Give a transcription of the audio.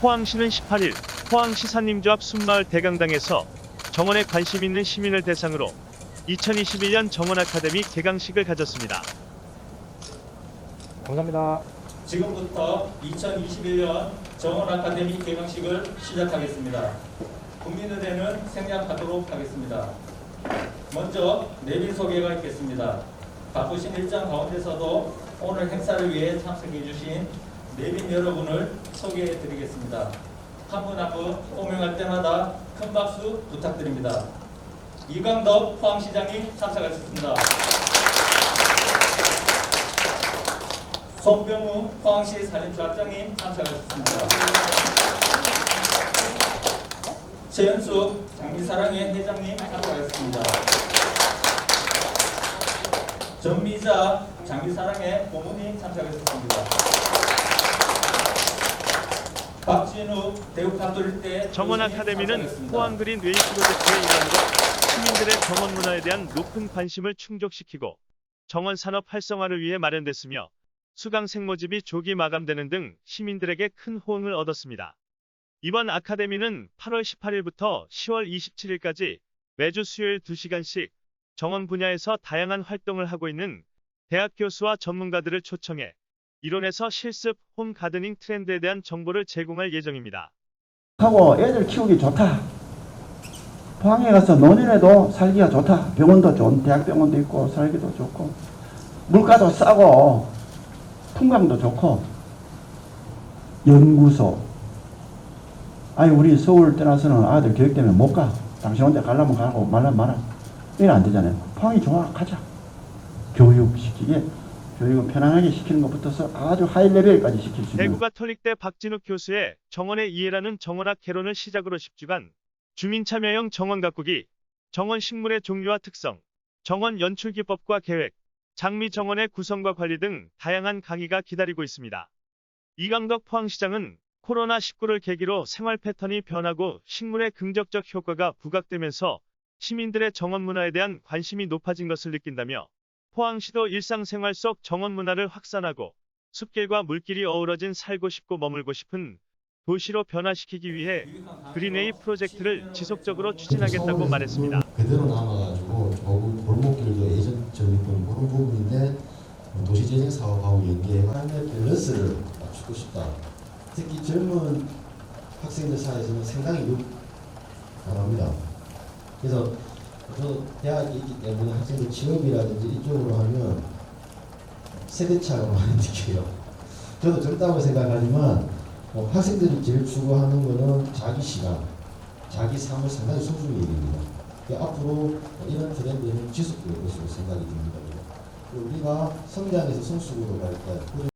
포항시는 18일 포항시 산림조 합 순마을 대강당에서 정원에 관심 있는 시민을 대상으로 2021년 정원 아카데미 개강식을 가졌습니다. 감사합니다. 지금부터 2021년 정원 아카데미 개강식을 시작하겠습니다. 국민의대는 생략하도록 하겠습니다. 먼저 내빈 소개가 있겠습니다. 바쁘신 일정 가운데서도 오늘 행사를 위해 참석해 주신 내빈 여러분을 소개해 드리겠습니다. 한분 한 분 호명할 때마다 큰 박수 부탁드립니다. 이광덕 포항시장이 참석하셨습니다. 손병우 포항시 산림조합장님 참석하셨습니다. 최현숙 장미사랑의 회장님 참석하셨습니다. 전미자 장미사랑의 고모님 참석하셨습니다. 정원 아카데미는 포항 그린 웨이 프로젝트의 일환으로 시민들의 정원 문화에 대한 높은 관심을 충족시키고 정원 산업 활성화를 위해 마련됐으며 수강 생 모집이 조기 마감되는 등 시민들에게 큰 호응을 얻었습니다. 이번 아카데미는 8월 18일부터 10월 27일까지 매주 수요일 2시간씩 정원 분야에서 다양한 활동을 하고 있는 대학 교수와 전문가들을 초청해 이론에서 실습, 홈 가드닝 트렌드에 대한 정보를 제공할 예정입니다. 하고 애들 키우기 좋다. 포항에 가서 노년에도 살기가 좋다. 병원도 좋은 대학병원도 있고 살기도 좋고 물가도 싸고 풍광도 좋고 연구소 아니 우리 서울 떠나서는 아들 교육 때문에 못 가. 당신 혼자 가려면 가고 말라면 말아. 이게 안 되잖아요. 포항이 좋아 가자. 교육시키게 교육은 편안하게 시키는 것부터서 아주 하이 레벨까지 시킬 수 있는 대구 가 톨릭대 박진욱 교수의 정원의 이해라는 정원학 개론을 시작으로 10주간 주민참여형 정원 가꾸기, 정원 식물의 종류와 특성, 정원 연출 기법과 계획, 장미 정원의 구성과 관리 등 다양한 강의가 기다리고 있습니다. 이강덕 포항시장은 코로나19를 계기로 생활 패턴이 변하고 식물의 긍정적 효과가 부각되면서 시민들의 정원 문화에 대한 관심이 높아진 것을 느낀다며 포항시도 일상생활 속 정원 문화를 확산하고 숲길과 물길이 어우러진 살고 싶고 머물고 싶은 도시로 변화시키기 위해 그린웨이 프로젝트를 지속적으로 추진하겠다고 말했습니다. 그대로 남아가지고 골목- 골목길도 예전처럼 그런 부분인데 도시재생 사업하고 연계해 삶의 밸런스를 맞추고 싶다. 특히 젊은 학생들 사이에서는 상당히 유감합니다. 그래서 저 대학이 있기 때문에 학생들 취업이라든지 이쪽으로 하면 세대차가 많이 느껴요. 저도 젊다고 생각하지만 어, 학생들이 제일 추구하는 거는 자기 시간, 자기 삶을 상당히 소중히 여깁니다. 그 앞으로 이런 트렌드는 지속될 것으로 생각이 듭니다. 우리가 성장해서 성숙으로 갈 때,